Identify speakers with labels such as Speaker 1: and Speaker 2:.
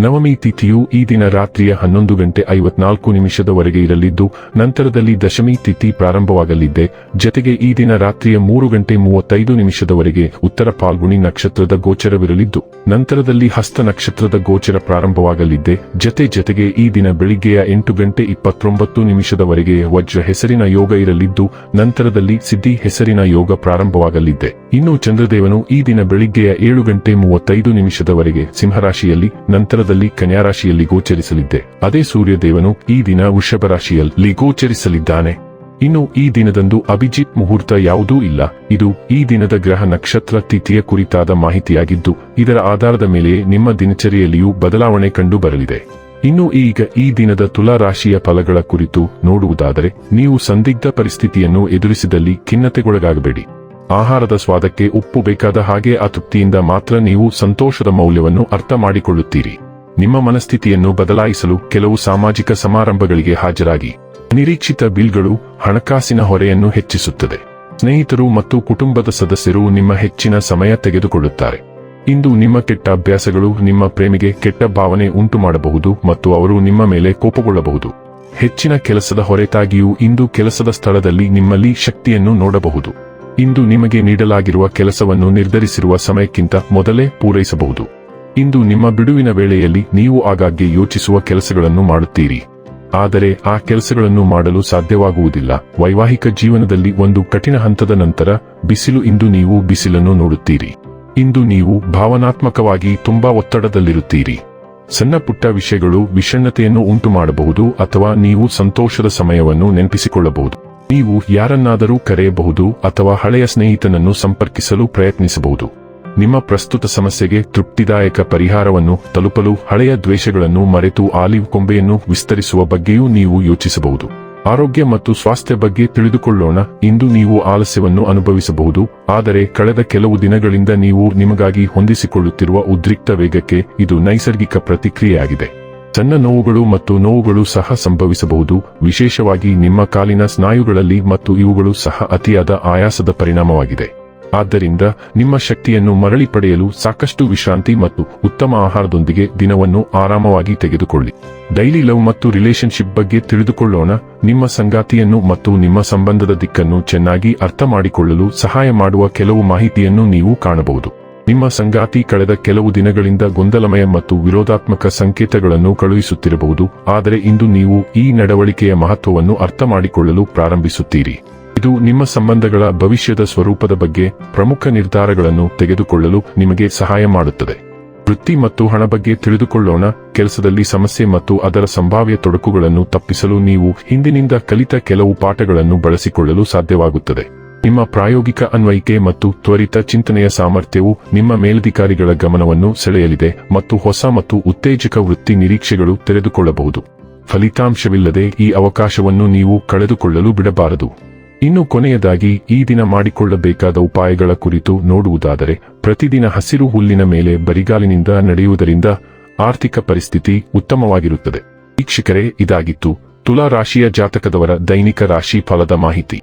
Speaker 1: ನವಮಿ ತಿಥಿಯು ಈ ದಿನ ರಾತ್ರಿಯ ಹನ್ನೊಂದು ಗಂಟೆ ಐವತ್ನಾಲ್ಕು ನಿಮಿಷದವರೆಗೆ ಇರಲಿದ್ದು, ನಂತರದಲ್ಲಿ ದಶಮಿ ತಿಥಿ ಪ್ರಾರಂಭವಾಗಲಿದ್ದೆ ಜತೆಗೆ ಈ ದಿನ ರಾತ್ರಿಯ ಮೂರು ಗಂಟೆ ಮೂವತ್ತೈದು ನಿಮಿಷದವರೆಗೆ ಉತ್ತರ ಪಾಲ್ಗುಣಿ ನಕ್ಷತ್ರದ ಗೋಚರವಿರಲಿದ್ದು, ನಂತರದಲ್ಲಿ ಹಸ್ತ ನಕ್ಷತ್ರದ ಗೋಚರ ಪ್ರಾರಂಭವಾಗಲಿದ್ದೆ ಜತೆ ಜತೆಗೆ ಈ ದಿನ ಬೆಳಿಗ್ಗೆಯ ಎಂಟು ಗಂಟೆ ಇಪ್ಪತ್ತೊಂಬತ್ತು ನಿಮಿಷದವರೆಗೆ ವಜ್ರ ಹೆಸರಿನ ಯೋಗ ಇರಲಿದ್ದು, ನಂತರದಲ್ಲಿ ಸಿದ್ಧಿ ಹೆಸರಿನ ಯೋಗ ಪ್ರಾರಂಭವಾಗಲಿದ್ದೆ ಇನ್ನು ಚಂದ್ರದೇವನು ಈ ದಿನ ಬೆಳಿಗ್ಗೆಯ ಏಳು ಗಂಟೆ ಮೂವತ್ತೈದು ನಿಮಿಷದವರೆಗೆ ಸಿಂಹರಾಶಿಯಲ್ಲಿ, ನಂತರದಲ್ಲಿ ಕನ್ಯಾರಾಶಿಯಲ್ಲಿ ಗೋಚರಿಸಲಿದ್ದೆ. ಅದೇ ಸೂರ್ಯದೇವನು ಈ ದಿನ ವೃಷಭ ರಾಶಿಯಲ್ಲಿ ಗೋಚರಿಸಲಿದ್ದಾನೆ. ಇನ್ನು ಈ ದಿನದಂದು ಅಭಿಜಿತ್ ಮುಹೂರ್ತ ಯಾವುದೂ ಇಲ್ಲ. ಇದು ಈ ದಿನದ ಗ್ರಹ ನಕ್ಷತ್ರ ತಿಥಿಯ ಕುರಿತಾದ ಮಾಹಿತಿಯಾಗಿದ್ದು, ಇದರ ಆಧಾರದ ಮೇಲೆ ನಿಮ್ಮ ದಿನಚರಿಯಲ್ಲಿಯೂ ಬದಲಾವಣೆ ಕಂಡು ಬರಲಿದೆ ಇನ್ನು ಈಗ ಈ ದಿನದ ತುಲಾ ರಾಶಿಯ ಫಲಗಳ ಕುರಿತು ನೋಡುವುದಾದರೆ, ನೀವು ಸಂದಿಗ್ಧ ಪರಿಸ್ಥಿತಿಯನ್ನು ಎದುರಿಸಿದಲ್ಲಿ ಖಿನ್ನತೆಗೊಳಗಾಗಬೇಡಿ. ಆಹಾರದ ಸ್ವಾದಕ್ಕೆ ಉಪ್ಪು ಬೇಕಾದ ಹಾಗೆ ಆ ತೃಪ್ತಿಯಿಂದ ಮಾತ್ರ ನೀವು ಸಂತೋಷದ ಮೌಲ್ಯವನ್ನು ಅರ್ಥ ಮಾಡಿಕೊಳ್ಳುತ್ತೀರಿ. ನಿಮ್ಮ ಮನಸ್ಥಿತಿಯನ್ನು ಬದಲಾಯಿಸಲು ಕೆಲವು ಸಾಮಾಜಿಕ ಸಮಾರಂಭಗಳಿಗೆ ಹಾಜರಾಗಿ. ನಿರೀಕ್ಷಿತ ಬಿಲ್ಗಳು ಹಣಕಾಸಿನ ಹೊರೆಯನ್ನು ಹೆಚ್ಚಿಸುತ್ತದೆ. ಸ್ನೇಹಿತರು ಮತ್ತು ಕುಟುಂಬದ ಸದಸ್ಯರು ನಿಮ್ಮ ಹೆಚ್ಚಿನ ಸಮಯ ತೆಗೆದುಕೊಳ್ಳುತ್ತಾರೆ. ಇಂದು ನಿಮ್ಮ ಕೆಟ್ಟ ಅಭ್ಯಾಸಗಳು ನಿಮ್ಮ ಪ್ರೇಮಿಗೆ ಕೆಟ್ಟ ಭಾವನೆ ಉಂಟು ಮಾಡಬಹುದು ಮತ್ತು ಅವರು ನಿಮ್ಮ ಮೇಲೆ ಕೋಪಗೊಳ್ಳಬಹುದು. ಹೆಚ್ಚಿನ ಕೆಲಸದ ಹೊರತಾಗಿಯೂ ಇಂದು ಕೆಲಸದ ಸ್ಥಳದಲ್ಲಿ ನಿಮ್ಮಲ್ಲಿ ಶಕ್ತಿಯನ್ನು ನೋಡಬಹುದು. ಇಂದು ನಿಮಗೆ ನೀಡಲಾಗಿರುವ ಕೆಲಸವನ್ನು ನಿರ್ಧರಿಸಿರುವ ಸಮಯಕ್ಕಿಂತ ಮೊದಲೇ ಪೂರೈಸಬಹುದು. ಇಂದು ನಿಮ್ಮ ಬಿಡುವಿನ ವೇಳೆಯಲ್ಲಿ ನೀವು ಆಗಾಗ್ಗೆ ಯೋಚಿಸುವ ಕೆಲಸಗಳನ್ನು ಮಾಡುತ್ತೀರಿ. ಆದರೆ ಆ ಕೆಲಸಗಳನ್ನು ಮಾಡಲು ಸಾಧ್ಯವಾಗುವುದಿಲ್ಲ. ವೈವಾಹಿಕ ಜೀವನದಲ್ಲಿ ಒಂದು ಕಠಿಣ ಹಂತದ ನಂತರ ಬಿಸಿಲು ಇಂದು ನೀವು ಬಿಸಿಲನ್ನು ನೋಡುತ್ತೀರಿ. ಇಂದು ನೀವು ಭಾವನಾತ್ಮಕವಾಗಿ ತುಂಬಾ ಒತ್ತಡದಲ್ಲಿರುತ್ತೀರಿ. ಸಣ್ಣ ಪುಟ್ಟ ವಿಷಯಗಳು ವಿಷಣ್ಣತೆಯನ್ನು ಉಂಟು ಮಾಡಬಹುದು ಅಥವಾ ನೀವು ಸಂತೋಷದ ಸಮಯವನ್ನು ನೆನಪಿಸಿಕೊಳ್ಳಬಹುದು. ನೀವು ಯಾರನ್ನಾದರೂ ಕರೆಯಬಹುದು ಅಥವಾ ಹಳೆಯ ಸ್ನೇಹಿತನನ್ನು ಸಂಪರ್ಕಿಸಲು ಪ್ರಯತ್ನಿಸಬಹುದು. ನಿಮ್ಮ ಪ್ರಸ್ತುತ ಸಮಸ್ಯೆಗೆ ತೃಪ್ತಿದಾಯಕ ಪರಿಹಾರವನ್ನು ತಲುಪಲು ಹಳೆಯ ದ್ವೇಷಗಳನ್ನು ಮರೆತು ಆಲಿವ್ ಕೊಂಬೆಯನ್ನು ವಿಸ್ತರಿಸುವ ಬಗ್ಗೆಯೂ ನೀವು ಯೋಚಿಸಬಹುದು. ಆರೋಗ್ಯ ಮತ್ತು ಸ್ವಾಸ್ಥ್ಯ ಬಗ್ಗೆ ತಿಳಿದುಕೊಳ್ಳೋಣ. ಇಂದು ನೀವು ಆಲಸ್ಯವನ್ನು ಅನುಭವಿಸಬಹುದು, ಆದರೆ ಕಳೆದ ಕೆಲವು ದಿನಗಳಿಂದ ನೀವು ನಿಮಗಾಗಿ ಹೊಂದಿಸಿಕೊಳ್ಳುತ್ತಿರುವ ಉದ್ರಿಕ್ತ ವೇಗಕ್ಕೆ ಇದು ನೈಸರ್ಗಿಕ ಪ್ರತಿಕ್ರಿಯೆಯಾಗಿದೆ. ಸಣ್ಣ ನೋವುಗಳು ಮತ್ತು ನೋವುಗಳು ಸಹ ಸಂಭವಿಸಬಹುದು. ವಿಶೇಷವಾಗಿ ನಿಮ್ಮ ಕಾಲಿನ ಸ್ನಾಯುಗಳಲ್ಲಿ ಮತ್ತು ಇವುಗಳು ಸಹ ಅತಿಯಾದ ಆಯಾಸದ ಪರಿಣಾಮವಾಗಿದೆ. ಆದ್ದರಿಂದ ನಿಮ್ಮ ಶಕ್ತಿಯನ್ನು ಮರಳಿ ಪಡೆಯಲು ಸಾಕಷ್ಟು ವಿಶ್ರಾಂತಿ ಮತ್ತು ಉತ್ತಮ ಆಹಾರದೊಂದಿಗೆ ದಿನವನ್ನು ಆರಾಮವಾಗಿ ತೆಗೆದುಕೊಳ್ಳಿ. ಡೈಲಿ ಲವ್ ಮತ್ತು ರಿಲೇಶನ್ಶಿಪ್ ಬಗ್ಗೆ ತಿಳಿದುಕೊಳ್ಳೋಣ. ನಿಮ್ಮ ಸಂಗಾತಿಯನ್ನು ಮತ್ತು ನಿಮ್ಮ ಸಂಬಂಧದ ದಿಕ್ಕನ್ನು ಚೆನ್ನಾಗಿ ಅರ್ಥ ಸಹಾಯ ಮಾಡುವ ಕೆಲವು ಮಾಹಿತಿಯನ್ನು ನೀವು ಕಾಣಬಹುದು. ನಿಮ್ಮ ಸಂಗಾತಿ ಕಳೆದ ಕೆಲವು ದಿನಗಳಿಂದ ಗೊಂದಲಮಯ ಮತ್ತು ವಿರೋಧಾತ್ಮಕ ಸಂಕೇತಗಳನ್ನು ಕಳುಹಿಸುತ್ತಿರಬಹುದು, ಆದರೆ ಇಂದು ನೀವು ಈ ನಡವಳಿಕೆಯ ಮಹತ್ವವನ್ನು ಅರ್ಥ ಮಾಡಿಕೊಳ್ಳಲು ಪ್ರಾರಂಭಿಸುತ್ತೀರಿ. ಇದು ನಿಮ್ಮ ಸಂಬಂಧಗಳ ಭವಿಷ್ಯದ ಸ್ವರೂಪದ ಬಗ್ಗೆ ಪ್ರಮುಖ ನಿರ್ಧಾರಗಳನ್ನು ತೆಗೆದುಕೊಳ್ಳಲು ನಿಮಗೆ ಸಹಾಯ ಮಾಡುತ್ತದೆ. ವೃತ್ತಿ ಮತ್ತು ಹಣ ಬಗ್ಗೆ ತಿಳಿದುಕೊಳ್ಳೋಣ, ಕೆಲಸದಲ್ಲಿ ಸಮಸ್ಯೆ ಮತ್ತು ಅದರ ಸಂಭಾವ್ಯ ತೊಡಕುಗಳನ್ನು ತಪ್ಪಿಸಲು ನೀವು ಹಿಂದಿನಿಂದ ಕಲಿತ ಕೆಲವು ಪಾಠಗಳನ್ನು ಬಳಸಿಕೊಳ್ಳಲು ಸಾಧ್ಯವಾಗುತ್ತದೆ. ನಿಮ್ಮ ಪ್ರಾಯೋಗಿಕ ಅನ್ವಯಿಕೆ ಮತ್ತು ತ್ವರಿತ ಚಿಂತನೆಯ ಸಾಮರ್ಥ್ಯವು ನಿಮ್ಮ ಮೇಲಧಿಕಾರಿಗಳ ಗಮನವನ್ನು ಸೆಳೆಯಲಿದೆ ಮತ್ತು ಹೊಸ ಮತ್ತು ಉತ್ತೇಜಕ ವೃತ್ತಿ ನಿರೀಕ್ಷೆಗಳು ತೆರೆದುಕೊಳ್ಳಬಹುದು. ಫಲಿತಾಂಶವಿಲ್ಲದೆ ಈ ಅವಕಾಶವನ್ನು ನೀವು ಕಳೆದುಕೊಳ್ಳಲು ಬಿಡಬಾರದು. ಇನ್ನು ಕೊನೆಯದಾಗಿ, ಈ ದಿನ ಮಾಡಿಕೊಳ್ಳಬೇಕಾದ ಉಪಾಯಗಳ ಕುರಿತು ನೋಡುವುದಾದರೆ, ಪ್ರತಿದಿನ ಹಸಿರು ಹುಲ್ಲಿನ ಮೇಲೆ ಬರಿಗಾಲಿನಿಂದ ನಡೆಯುವುದರಿಂದ ಆರ್ಥಿಕ ಪರಿಸ್ಥಿತಿ ಉತ್ತಮವಾಗಿರುತ್ತದೆ. ವೀಕ್ಷಕರೇ, ಇದಾಗಿತ್ತು. ತುಲಾ ರಾಶಿಯ ಜಾತಕದವರ ದೈನಿಕ ರಾಶಿ ಫಲದ ಮಾಹಿತಿ.